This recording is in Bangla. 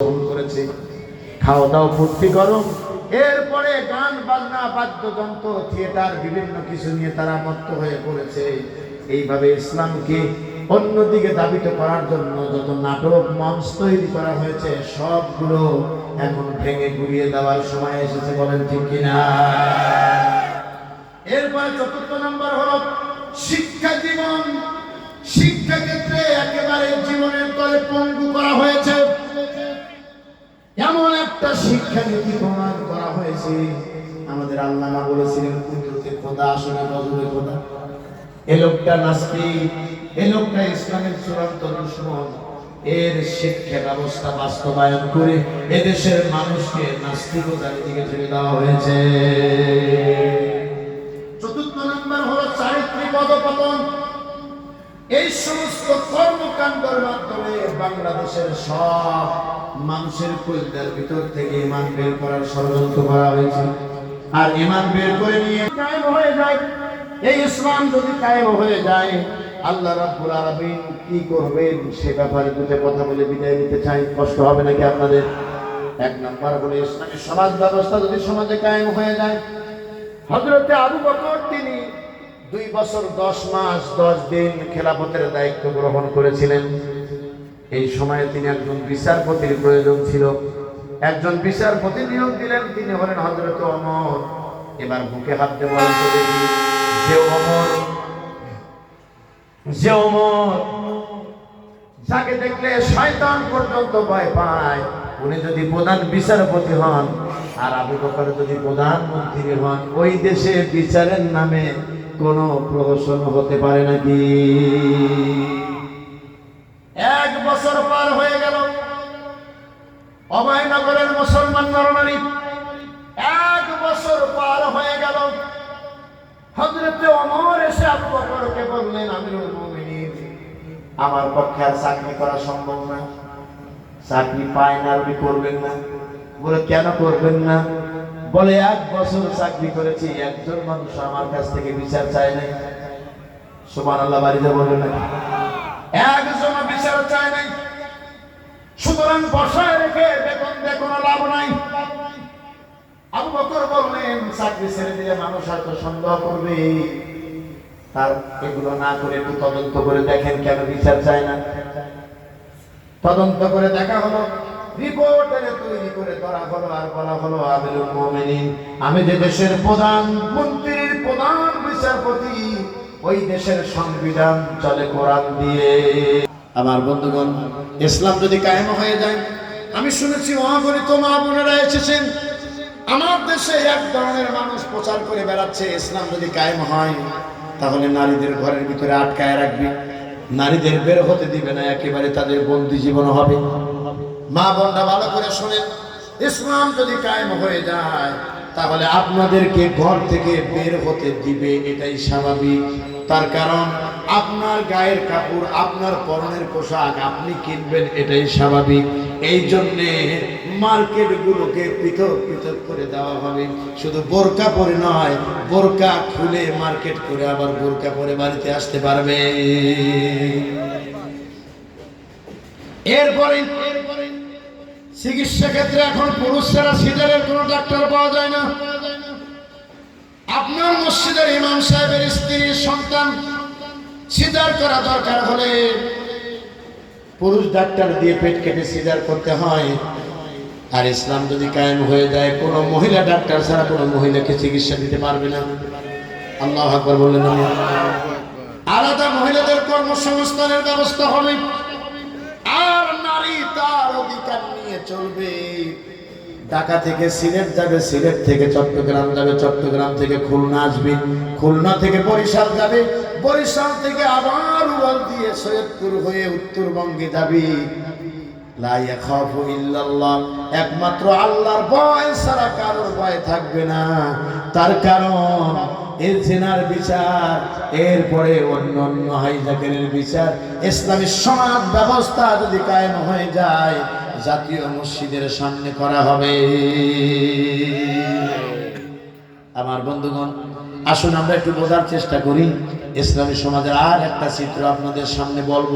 গ্রহণ করেছে। খাওয়া দাওয়া ফুর্তি করো এরপরে গান, বাজনা, বাদ্যযন্ত্র, থিয়েটার, বিভিন্ন কিছু নিয়ে তারা মত্ত হয়ে পড়েছে। এইভাবে ইসলামকে অন্যদিকে দাবিত করার জন্য যত নাটক, মঞ্চ তৈরি করা হয়েছে, সবগুলো এখন ভেঙে গুড়িয়ে দেওয়ার সময় এসেছে, বলেন ঠিক কিনা? এরপরে চতুর্থ নম্বর হলো শিক্ষা জীবন। শিক্ষা ক্ষেত্রে একেবারে জীবনের তলে নীতি প্রমাণ করা হয়েছে? আমাদের আল্লামা বলেছিলেন, কুদরতে খোদা আসলে নজরে খোদা। এ লোকটা নাস্তিক, এ লোকটা ইসলামের চূড়ান্ত দুশ্মন। এর শিক্ষা ব্যবস্থা বাস্তবায়ন করে এদেশের মানুষকে নাস্তিকতার দিকে ঠেলে দেওয়া হয়েছে। চতুর্থ নম্বর হলো চারিত্রিক অধপতন এই সমস্ত কর্মকাণ্ডের মাধ্যমে বাংলাদেশের সব মানুষের কলদের ভিতর থেকে ইমান বের করার ষড়যন্ত্র করা হয়েছে। আর ইমান বের করে নিয়ে কায়েম হয়ে যায়। এই ইসলাম যদি কায়েম হয়ে যায়, আল্লাহ রাব্বুল আলামিন কি করবেন? সে ব্যাপারে দুটো কথা বলে বিদায় নিতে চাই। কষ্ট হবে নাকি আপনাদের? এক নম্বর হলো ইসলামী সমাজ ব্যবস্থা যদি সমাজে কায়েম হয়ে যায়। হজরতে আবু বকর তিনি দুই বছর, দশ মাস, দশ দিন খেলাফতের দায়িত্ব গ্রহণ করেছিলেন। এই সময়ে তিনি একজন বিচারপতির প্রয়োজন ছিল। একজন বিচারপতি নিয়োগ দিলেন, তিনি হলেন হজরত অমর এবার বুকে হাত দিয়ে যে অমর যে অমর যাকে দেখলে শয়তান পর্যন্ত ভয় পায়, উনি যদি প্রধান বিচারপতি হন, আর আবু বকর যদি প্রধানমন্ত্রী হন, ওই দেশে বিচারের নামে কোনো প্রহসন হতে পারে নাকি? এক বছর পার হয়ে গেল। অভয়নগরের মুসলমান নরনারী এক বছর পার হয়ে গেল। হজরতে অমর এসে আবু বকরকে বললেন, আমিরুল মুমিনিন, আমার পক্ষে আর চাকরি করা সম্ভব না। চাকরি পায় না আপনি করবেন না। বলে, কেন করবেন না? বলে, এক বছর চাকরি করেছি, একজন মানুষ আমার কাছ থেকে বিচার চায় নাই। সুমান আল্লাহ বাড়িতে বলবেন না একজন বিচার চায় নাই। সুতরাং বসায় রেখে বেতন দিয়ে কোনো লাভ নাই। আবু বকর বললেন, চাকরি ছেড়ে দিলে মানুষ হয়তো সন্দেহ করবে। তার এগুলো না করে একটু তদন্ত করে দেখেন কেন বিচার চায় না? তদন্ত করে দেখা হলো। আমি যে দেশের প্রধান মন্ত্রীর প্রধান বিচারপতি, ওই দেশের সংবিধান চলে কোরআন দিয়ে। আমার বন্ধুগণ, ইসলাম যদি কায়েম হয়ে যায়, আমি শুনেছি মহাগণিত মা বোনেরা এসেছেন। আমার দেশে এক ধরনের মানুষ প্রচার করে বেড়াচ্ছে, ইসলাম যদি কায়েম হয়, তাহলে নারীদের ঘরের ভিতরে আটকায় রাখবে। নারীদের বের হতে দিবে না, একেবারে তাদের বন্দি জীবন হবে। মা বোনরা ভালো করে শোনেন। ইসলাম যদি কায়েম হয়ে যায়, তাহলে আপনাদেরকে ঘর থেকে বের হতে দিবে, এটাই স্বাভাবিক। তার কারণ, আপনার গায়ের কাপড়, আপনার পরনের পোশাক আপনি কিনবেন, এটাই স্বাভাবিক। এই জন্যে মার্কেটগুলোকে পৃথক পৃথক করে দেওয়া হবে। শুধু বোরকা পরে নয়, বোরকা খুলে মার্কেট করে আবার বোরকা পরে বাড়িতে আসতে পারবে এরপরে চিকিৎসা ক্ষেত্রে এখন পুরুষ ছাড়া সিজারের কোনো ডাক্তার পাওয়া যায় না। আপনার মসজিদের ইমাম সাহেবের স্ত্রীর সন্তান সিজার করা দরকার হলে পুরুষ ডাক্তার দিয়ে পেট কেটে সিজার করতে হয়। আর ইসলাম যদি কায়েম হয়ে যায়, কোনো মহিলা ডাক্তার ছাড়া কোনো মহিলাকে চিকিৎসা দিতে পারবে না। আল্লাহ বললেন আলাদা মহিলাদের কর্মসংস্থানের ব্যবস্থা হবে। আর নারী তার অধিকার নিয়ে চলবে। ঢাকা থেকে সিলেট যাবে, সিলেট থেকে চট্টগ্রাম যাবে, চট্টগ্রাম থেকে খুলনা আসবে, খুলনা থেকে বরিশাল যাবে, বরিশাল থেকে আবার উড়াল দিয়ে সৈয়দপুর হয়ে উত্তরবঙ্গে যাবে। একমাত্র আল্লাহর ভয় ছাড়া কারোর ভয় থাকবে না। তার কারণ এর বিচার, এরপরে অন্য অন্য হাইজাকের বিচার। ইসলামী সমাজ ব্যবস্থা যদি কায়েম হয়ে যায়, জাতীয় মসজিদের সামনে করা হবে। আমার বন্ধুগণ, আসুন আমরা একটু বোঝার চেষ্টা করি। ইসলামী সমাজের আর একটা চিত্র আপনাদের সামনে বলব।